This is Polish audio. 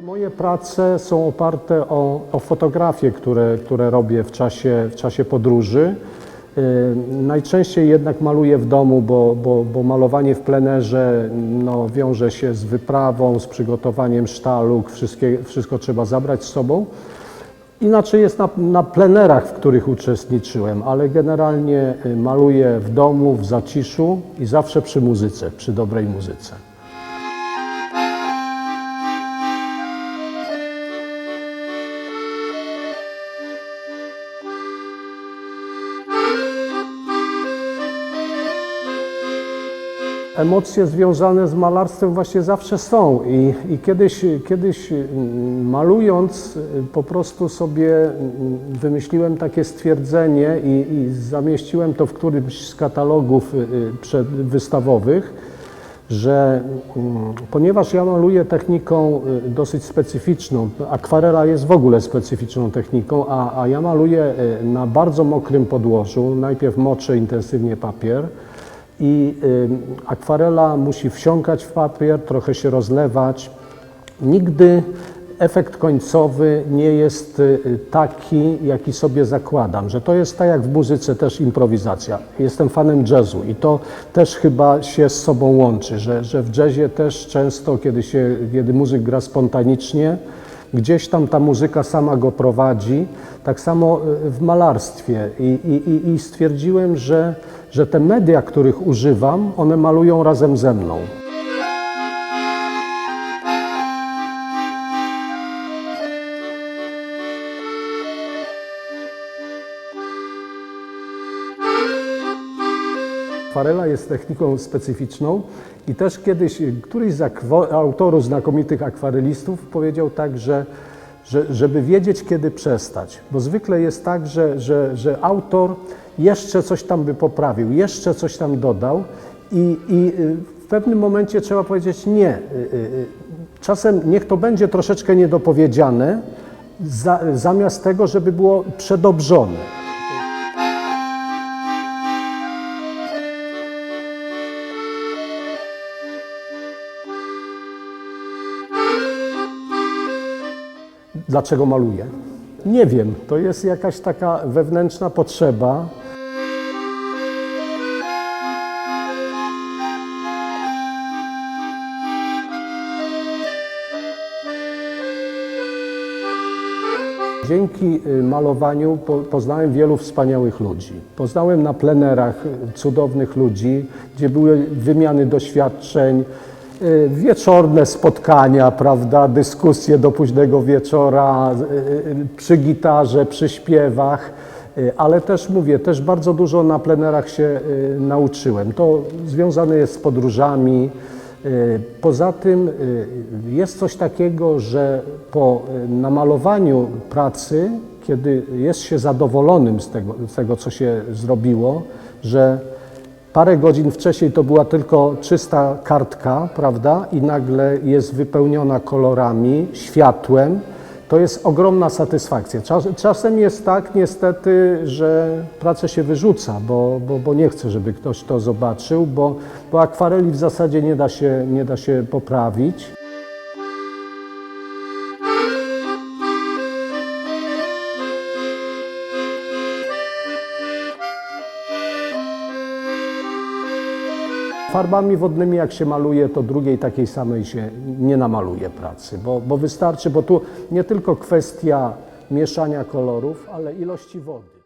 Moje prace są oparte o, o fotografie, które, które robię w czasie, w czasie podróży. Yy, Najczęściej jednak maluję w domu, bo, bo, bo malowanie w plenerze no, wiąże się z wyprawą, z przygotowaniem sztaluk, wszystkie, wszystko trzeba zabrać z sobą. Inaczej jest na, na plenerach, w których uczestniczyłem, ale generalnie y, maluję w domu, w zaciszu i zawsze przy muzyce, przy dobrej muzyce. Emocje związane z malarstwem właśnie zawsze są i, i kiedyś, kiedyś mm, malując y, po prostu sobie mm, wymyśliłem takie stwierdzenie i, i zamieściłem to w którymś z katalogów y, y, przedwystawowych, że mm, ponieważ ja maluję techniką dosyć specyficzną, akwarela jest w ogóle specyficzną techniką, a, a ja maluję na bardzo mokrym podłożu, najpierw moczę intensywnie papier, i akwarela musi wsiąkać w papier, trochę się rozlewać. Nigdy efekt końcowy nie jest y, taki, jaki sobie zakładam, że to jest tak jak w muzyce też improwizacja. Jestem fanem jazzu i to też chyba się z sobą łączy, że, że w jazzie też często, kiedy, się, kiedy muzyk gra spontanicznie, gdzieś tam ta muzyka sama go prowadzi. Tak samo y, w malarstwie i, i- i stwierdziłem, że, że te media, których używam, one malują razem ze mną. Akwarela jest techniką specyficzną i też kiedyś któryś z autorów znakomitych akwarelistów powiedział tak, że, że żeby wiedzieć, kiedy przestać, bo zwykle jest tak, że, że, że autor jeszcze coś tam by poprawił, jeszcze coś tam dodał i, i y, w pewnym momencie trzeba powiedzieć nie. Y, y, Czasem niech to będzie troszeczkę niedopowiedziane, za, zamiast tego, żeby było przedobrzone. Dlaczego maluję? Nie wiem, to jest jakaś taka wewnętrzna potrzeba. Dzięki y, malowaniu po, poznałem wielu wspaniałych ludzi. Poznałem na plenerach cudownych ludzi, gdzie były wymiany doświadczeń, wieczorne spotkania, prawda, dyskusje do późnego wieczora, y, y, przy gitarze, przy śpiewach, y, ale też mówię, też bardzo dużo na plenerach się y, nauczyłem. To związane jest z podróżami. Y, Poza tym y, jest coś takiego, że po y, namalowaniu pracy, kiedy jest się zadowolonym z tego, z tego, co się zrobiło, że parę godzin wcześniej to była tylko czysta kartka, prawda, i nagle jest wypełniona kolorami, światłem, to jest ogromna satysfakcja. Czas, czasem jest tak niestety, że pracę się wyrzuca, bo, bo, bo nie chce, żeby ktoś to zobaczył, bo, bo akwareli w zasadzie nie da się, nie da się poprawić. Farbami wodnymi, jak się maluje, to drugiej takiej samej się nie namaluje pracy, bo, bo wystarczy, bo tu nie tylko kwestia mieszania kolorów, ale ilości wody.